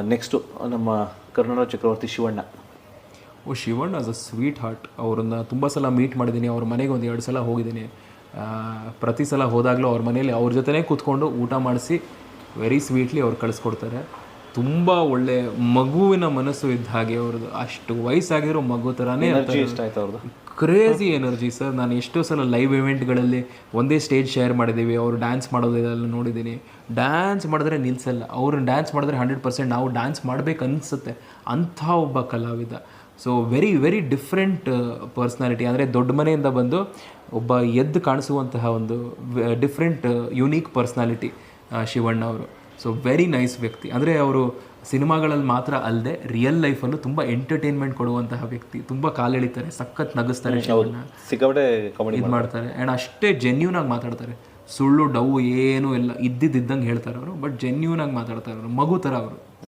Next ನಮ್ಮ ಕರ್ನಾಟಕ ಚಕ್ರವರ್ತಿ Shivanna. Oh, Shivanna as a sweetheart ಅವ್ರನ್ನ ತುಂಬ ಸಲ ಮೀಟ್ ಮಾಡಿದ್ದೀನಿ. ಅವ್ರ ಮನೆಗೆ ಒಂದು ಎರಡು ಸಲ ಹೋಗಿದ್ದೀನಿ. ಪ್ರತಿ ಸಲ ಹೋದಾಗಲೂ ಅವ್ರ ಮನೇಲಿ ಅವ್ರ ಜೊತೆನೇ ಕೂತ್ಕೊಂಡು ಊಟ ಮಾಡಿಸಿ ವೆರಿ ಸ್ವೀಟ್ಲಿ ಅವ್ರು ಕಳಿಸ್ಕೊಡ್ತಾರೆ. ತುಂಬ ಒಳ್ಳೆ ಮಗುವಿನ ಮನಸ್ಸು ಇದ್ದ ಹಾಗೆ ಅವ್ರದ್ದು. ಅಷ್ಟು ವಯಸ್ಸಾಗಿರೋ ಮಗು ಥರನೇ ಎನರ್ಜಿ ಇಷ್ಟ ಆಯ್ತು ಅವ್ರದ್ದು. ಕ್ರೇಜಿ ಎನರ್ಜಿ ಸರ್ ನಾನು ಎಷ್ಟೋ ಸಲ ಲೈವ್ ಇವೆಂಟ್ಗಳಲ್ಲಿ ಒಂದೇ ಸ್ಟೇಜ್ ಶೇರ್ ಮಾಡಿದ್ದೀವಿ. ಅವರು ಡ್ಯಾನ್ಸ್ ಮಾಡೋದೆಲ್ಲ ನೋಡಿದ್ದೀನಿ. ಡ್ಯಾನ್ಸ್ ಮಾಡಿದ್ರೆ ನಿಲ್ಲಿಸಲ್ಲ ಅವ್ರನ್ನ ಡ್ಯಾನ್ಸ್ ಮಾಡಿದ್ರೆ ಹಂಡ್ರೆಡ್ ಪರ್ಸೆಂಟ್ ನಾವು ಡ್ಯಾನ್ಸ್ ಮಾಡ್ಬೇಕು ಅನಿಸುತ್ತೆ ಅಂಥ ಒಬ್ಬ ಕಲಾವಿದ. So very very different personality ಅಂದರೆ ದೊಡ್ಡ ಮನೆಯಿಂದ ಬಂದು ಒಬ್ಬ ಎದ್ದು ಕಾಣಿಸುವಂತಹ ಒಂದು ಡಿಫ್ರೆಂಟ್ ಯುನೀಕ್ ಪರ್ಸ್ನಾಲಿಟಿ ಶಿವಣ್ಣ ಅವರು. ಸೊ ವೆರಿ ನೈಸ್ ವ್ಯಕ್ತಿ. ಅಂದರೆ ಅವರು ಸಿನಿಮಾಗಳಲ್ಲಿ ಮಾತ್ರ ಅಲ್ಲದೆ ರಿಯಲ್ ಲೈಫಲ್ಲೂ ತುಂಬ ಎಂಟರ್ಟೈನ್ಮೆಂಟ್ ಕೊಡುವಂತಹ ವ್ಯಕ್ತಿ. ತುಂಬ ಕಾಲೆಳಿತಾರೆ ಸಖತ್ ನಗಿಸ್ತಾರೆ ಇದು ಮಾಡ್ತಾರೆ. ಆ್ಯಂಡ್ ಅಷ್ಟೇ ಜೆನ್ಯೂನ್ ಆಗಿ ಮಾತಾಡ್ತಾರೆ. ಸುಳ್ಳು ಡವ್ ಏನೂ ಇಲ್ಲ. ಇದ್ದಿದ್ದಂಗೆ ಹೇಳ್ತಾರೆ ಅವರು ಬಟ್ ಜೆನ್ಯೂನ್ ಆಗಿ ಮಾತಾಡ್ತಾರೆ ಅವರು. ಮಗು ಥರ ಅವರು.